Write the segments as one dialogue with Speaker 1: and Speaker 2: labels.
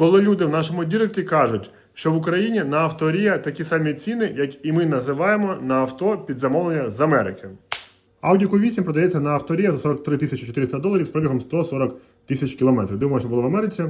Speaker 1: Коли люди в нашому діректі кажуть, що в Україні на авторія такі самі ціни, як і ми називаємо на авто під замовлення з Америки. Audi Q8 продається на авторія за 43 тисячі 400 доларів з пробігом 140 тисяч кілометрів. Думаю, що було в Америці.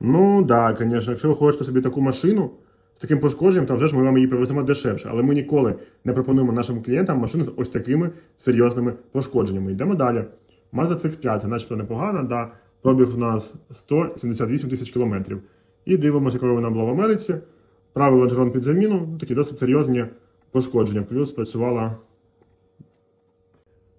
Speaker 1: Ну так, да, звісно, якщо ви хочете собі таку машину з таким пошкодженням, то вже ж ми вам її привеземо дешевше. Але ми ніколи не пропонуємо нашим клієнтам машини з ось такими серйозними пошкодженнями. Йдемо далі. Mazda CX-5, начебто непогана, да. Пробіг в нас 178 тисяч кілометрів. І дивимося, якою вона була в Америці. Правий лонжерон під заміну, ну, такі досить серйозні пошкодження. Плюс працювала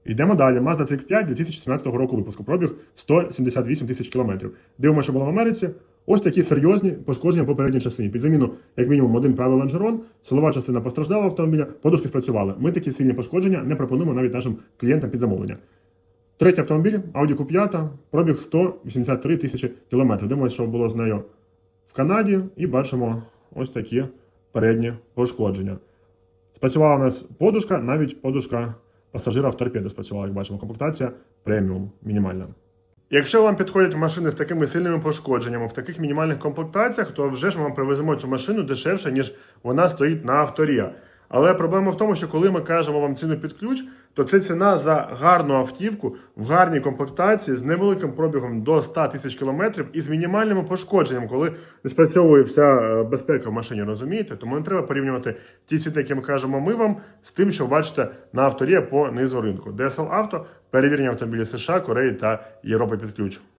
Speaker 1: Йдемо далі. Mazda CX-5 2017 року випуску. Пробіг 178 тисяч кілометрів. Дивимося, що було в Америці. Ось такі серйозні пошкодження по передній частині. Під заміну, як мінімум, один правий лонжерон, силова частина постраждала автомобіля, подушки спрацювали. Ми такі сильні пошкодження не пропонуємо навіть нашим клієнтам під замовлення. Третій автомобіль Audi Q5, пробіг 183 тисячі кілометрів. Дивимося, що було з нею в Канаді, і бачимо ось такі передні пошкодження. Спрацювала у нас подушка, навіть подушка пасажира в торпеду спрацювала, як бачимо. Комплектація преміум, мінімальна. Якщо вам підходять машини з такими сильними пошкодженнями в таких мінімальних комплектаціях, то вже ж ми вам привеземо цю машину дешевше, ніж вона стоїть на авторія. Але проблема в тому, що коли ми кажемо вам ціну під ключ, то це ціна за гарну автівку в гарній комплектації з невеликим пробігом до 100 тисяч кілометрів і з мінімальними пошкодженнями, коли не спрацьовує вся е, безпека в машині, розумієте? Тому не треба порівнювати ті ціни, які ми кажемо ми вам, з тим, що бачите на авторі по низу ринку. DSL Auto – перевірення автомобілів США, Кореї та Європи під ключ.